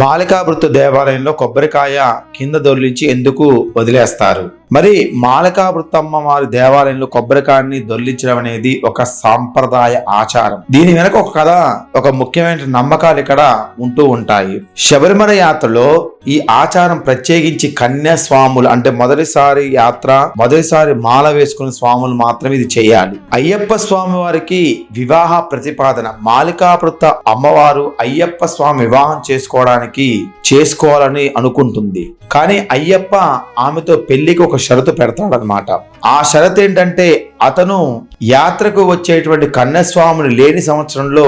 మాలికావృత్తు దేవాలయంలో కొబ్బరికాయ కింద దొర్లించి ఎందుకు వదిలేస్తారు? మరి మాలికావృత్తమ్మ వారి దేవాలయంలో కొబ్బరికాయని దొల్లించడం అనేది ఒక సాంప్రదాయ ఆచారం. దీని వెనక ఒక కథ ఒక ముఖ్యమైన నమ్మకాలు ఇక్కడ ఉంటూ ఉంటాయి. శబరిమల యాత్రలో ఈ ఆచారం ప్రత్యేకించి కన్యా స్వాములు అంటే మొదటిసారి యాత్ర మొదటిసారి మాల వేసుకున్న స్వాములు మాత్రమే ఇది చేయాలి. అయ్యప్ప స్వామి వారికి వివాహ ప్రతిపాదన మాలికావృత్త అమ్మవారు అయ్యప్ప స్వామి వివాహం చేసుకోవడానికి చేసుకోవాలని అనుకుంటుంది. కానీ అయ్యప్ప ఆమెతో పెళ్ళికి ఒక షరతు పెడతాడనమాట ఆ షరతు ఏంటంటే అతను యాత్రకు వచ్చేటువంటి కన్యస్వాములు లేని సంవత్సరంలో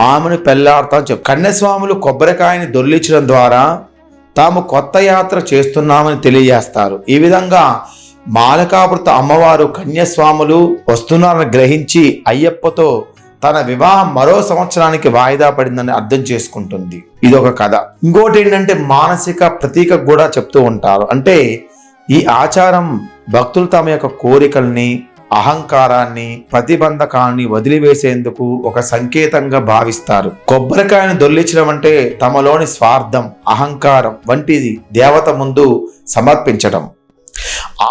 ఆమెను పెళ్ళాడతా చెప్పు కన్యస్వాములు కొబ్బరికాయని దొర్లించడం ద్వారా తాము కొత్త యాత్ర చేస్తున్నామని తెలియజేస్తారు. ఈ విధంగా మాలకావృత అమ్మవారు కన్యస్వాములు వస్తున్నారని గ్రహించి అయ్యప్పతో తన వివాహం మరో సంవత్సరానికి వాయిదా పడిందని అర్థం చేసుకుంటుంది. ఇది ఒక కథ. ఇంకోటి ఏంటంటే మానసిక ప్రతీక కూడా చెప్తూ ఉంటారు. అంటే ఈ ఆచారం భక్తులు తమ యొక్క కోరికల్ని అహంకారాన్ని ప్రతిబంధకాన్ని వదిలివేసేందుకు ఒక సంకేతంగా భావిస్తారు. కొబ్బరికాయను దొల్లించడం అంటే తమలోని స్వార్థం అహంకారం వంటిది దేవత ముందు సమర్పించడం.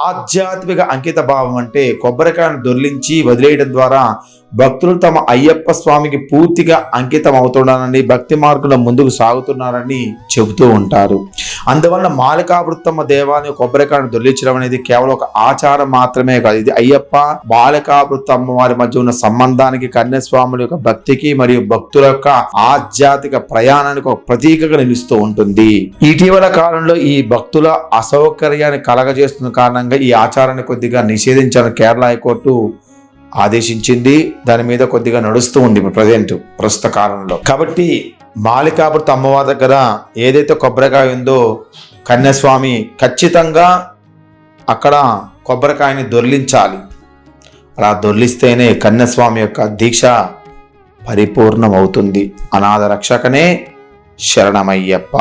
ఆధ్యాత్మిక అంకిత భావం అంటే కొబ్బరికాయను దొర్లించి వదిలేయడం ద్వారా భక్తులు తమ అయ్యప్ప స్వామికి పూర్తిగా అంకితం అవుతున్నారని భక్తి మార్గంలో ముందుకు సాగుతున్నారని చెబుతూ ఉంటారు. అందువల్ల మాలికావృత్తమ్మ దేవాలయం కొబ్బరికాయను దొల్లించడం అనేది కేవలం ఒక ఆచారం మాత్రమే కాదు. ఇది అయ్యప్ప మాలికావృత్తమ్మ వారి మధ్య ఉన్న సంబంధానికి కన్యస్వాముల యొక్క భక్తికి మరియు భక్తుల యొక్క ఆధ్యాత్మిక ప్రయాణానికి ఒక ప్రతీకగా నిలుస్తూ ఉంటుంది. ఇటీవల కాలంలో ఈ భక్తుల అసౌకర్యాన్ని కలగజేస్తున్న కారణంగా ఈ ఆచారాన్ని కొద్దిగా నిషేధించాలని కేరళ హైకోర్టు. ఆదేశించింది. దాని మీద కొద్దిగా నడుస్తూ ఉంది ప్రజెంట్ ప్రస్తుత కాలంలో. కాబట్టి మాలికాపురత అమ్మవారి దగ్గర ఏదైతే కొబ్బరికాయ ఉందో కన్యాస్వామి ఖచ్చితంగా అక్కడ కొబ్బరికాయని దొర్లించాలి. అలా దొర్లిస్తేనే కన్యాస్వామి యొక్క దీక్ష పరిపూర్ణమవుతుంది. అనాథ రక్షకనే శరణమయ్యప్ప.